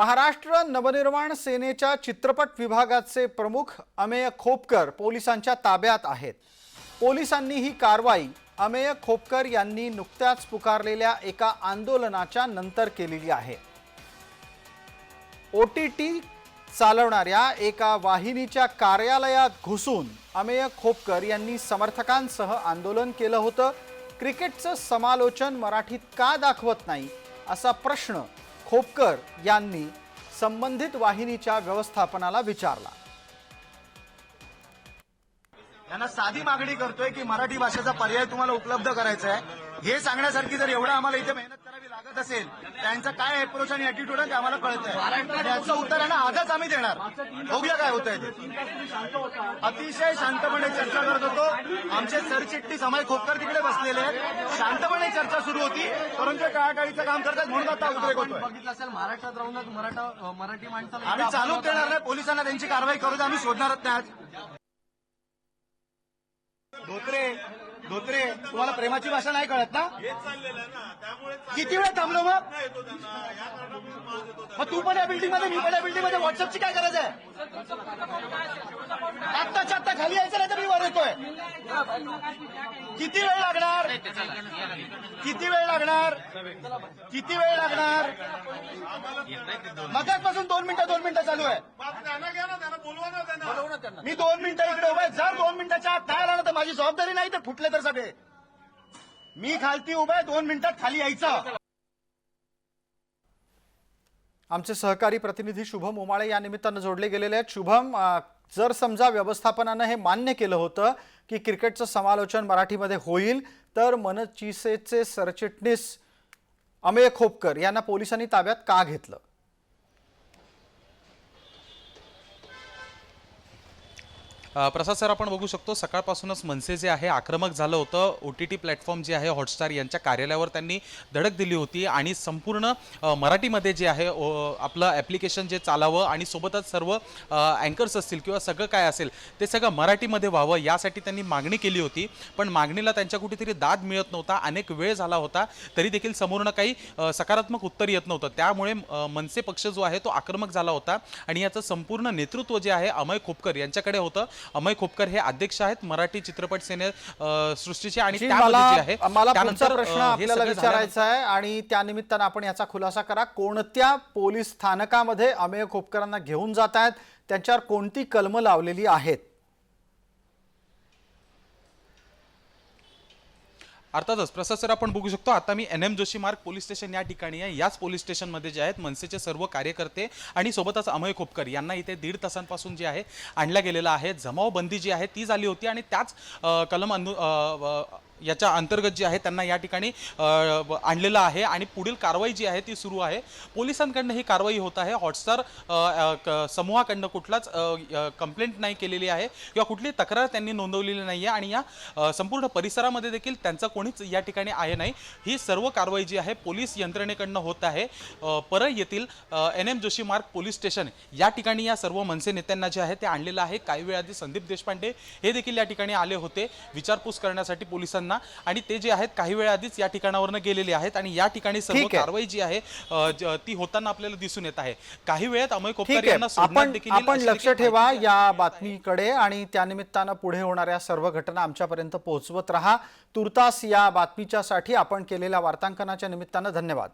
महाराष्ट्र नवनिर्माण सेनेच्या चित्रपट विभागाचे प्रमुख अमेय खोपकर पोलिसांच्या ताब्यात आहेत. पोलिसांनी ही कारवाई अमेय खोपकर यांनी नुकत्याच पुकारलेल्या एका आंदोलनाच्या नंतर केलेली आहे. ओ टी टी चालवणाऱ्या एका वाहिनीच्या कार्यालयात घुसून अमेय खोपकर यांनी समर्थकांसह आंदोलन केलं होतं. क्रिकेटचं समालोचन मराठीत का दाखवत नाही असा प्रश्न खोपकर यांनी संबंधित वाहिनीच्या व्यवस्थापनाला विचारला. यांना साधी मागणी करतोय की मराठी भाषेचा पर्याय तुम्हाला उपलब्ध करायचा आहे. हे सांगण्यासारखी जर एवढं आम्हाला इथे मेहनत करावी लागत असेल त्यांचं काय अप्रोच आणि अॅटिट्यूड आहे ते आम्हाला कळत आहे याचं उत्तर आहे ना आजच आम्ही देणार. बघूया काय होतंय ते. अतिशय शांतपणे चर्चा करत होतो. आमचे सरचिटणीस अमय खोपकर तिकडे बसलेले आहेत. शांतपणे चर्चा सुरू होती परंतु काळाकाळीचं काम करतात म्हणून आता उद्रेक होतोय. बघितलं असेल महाराष्ट्रात राहून मराठा मराठी माणसाला आम्ही चालूच देणार नाही पोलिसांना त्यांची कारवाई करू आम्ही शोधणारच नाही आज. धोत्रे धोत्रे तुम्हाला प्रेमाची भाषा नाही कळत ना? किती वेळ थांबलो मग? मग तू पण या बिल्डिंगमध्ये मी पण या बिल्डिंगमध्ये व्हॉट्सअपची काय गरज आहे? आत्ताच्या आत्ता खाली यायचं नाही तर मी वर येतोय. किती वेळ लागणार? किती वेळ लागणार? किती वेळ लागणार? मगाचपासून दोन मिनिटं दोन मिनिटं चालू आहे. मी दोन मिनिटं इकडे उभा जर दोन मिनिटाच्या आत नाही आला ना तर माझी जबाबदारी नाही तर फुटले तर सगळे. मी खालती उभे दोन मिनिटात खाली यायचं. आमचे सहकारी प्रतिनिधी शुभम उमाळे या निमित्तानं जोडले गेलेले आहेत. शुभम जर समजा व्यवस्थापनानं हे मान्य केलं होतं की क्रिकेटचं समालोचन मराठीमध्ये होईल तर मनचिसेचे सरचिटणीस अमेय खोपकर यांना पोलिसांनी ताब्यात का घेतलं? प्रसाद सर आपण बघू शकतो सकाळपासूनच मनसे जे आहे आक्रमक झालं होतं. ओ टी टी प्लॅटफॉर्म जे आहे हॉटस्टार यांच्या कार्यालयावर त्यांनी धडक दिली होती आणि संपूर्ण मराठीमध्ये जे आहे आपलं ॲप्लिकेशन जे चालावं आणि सोबतच सर्व अँकर्स असतील किंवा सगळं काय असेल ते सगळं मराठीमध्ये व्हावं यासाठी त्यांनी मागणी केली होती. पण मागणीला त्यांच्या कुठेतरी दाद मिळत नव्हता अनेक वेळ झाला होता तरी देखील समोरनं काही सकारात्मक उत्तर येत नव्हतं. त्यामुळे मनसे पक्ष जो आहे तो आक्रमक झाला होता. आणि याचं संपूर्ण नेतृत्व जे आहे अमय खोपकर यांच्याकडे होतं. अमय खोपकर हे अध्यक्ष आहेत मराठी चित्रपट सेने सृष्टीचे आणि मला आहे प्रश्न आपल्याला विचारायचा आहे आणि त्या निमित्तानं आपण याचा खुलासा करा. कोणत्या पोलीस स्थानकामध्ये अमेय खोपकरांना घेऊन जात आहेत? त्यांच्यावर कोणती कलमं लावलेली आहेत? अर्थातच प्रसाद सर आपण बघू शकतो आता मी एन एम जोशी मार्ग पोलीस स्टेशन या ठिकाणी आहे. याच पोलीस स्टेशनमध्ये जे आहेत मनसेचे सर्व कार्यकर्ते आणि सोबतच अमय खोपकर यांना इथे दीड तासांपासून जे आहे आणल्या गेलेलं आहे. जमावबंदी जी आहे ती झाली होती आणि त्याच कलम अनु याच्या अंतर्गत जे आहे त्यांना या ठिकाणी आणलेलं आहे आणि पुढील कारवाई जी आहे ती सुरू आहे. पोलिसांकडनं ही कारवाई होत आहे. हॉटस्टार क- समूहाकडनं कुठलाच कंप्लेंट नाही केलेली आहे किंवा कुठली तक्रार त्यांनी नोंदवलेली नाही आहे आणि या संपूर्ण परिसरामध्ये देखील त्यांचा कोणीच या ठिकाणी आहे नाही. ही सर्व कारवाई जी आहे पोलीस यंत्रणेकडनं होत आहे. पर परळ येथील एन एम जोशी मार्ग पोलीस स्टेशन या ठिकाणी या सर्व मनसे नेत्यांना जे आहे ते आणलेलं आहे. काही वेळ आधी संदीप देशपांडे हे देखील या ठिकाणी आले होते. विचारपूस करण्यासाठी पोलिसांना आणि ते जे आहेत काही वेळ आधीच या ठिकाणावरनं गेलेले आहेत आणि या ठिकाणी सर्व ठीक आहे. कारवाई जी आहे अ, ज- ती होताना आपल्याला दिसून येत आहे. काही वेळात अमय ठीक यांना आहे सोडण्यात आपण देखील येईल आपण अशी लक्ष देखील ठेवा माहिती या बातमीकडे आणि त्यानिमित्तानं पुढे होणाऱ्या सर्व घटना आमच्यापर्यंत पोहोचवत राहा. तुर्तास या बातमीच्यासाठी आपण केलेल्या वार्तांकनाच्या निमित्तानं धन्यवाद.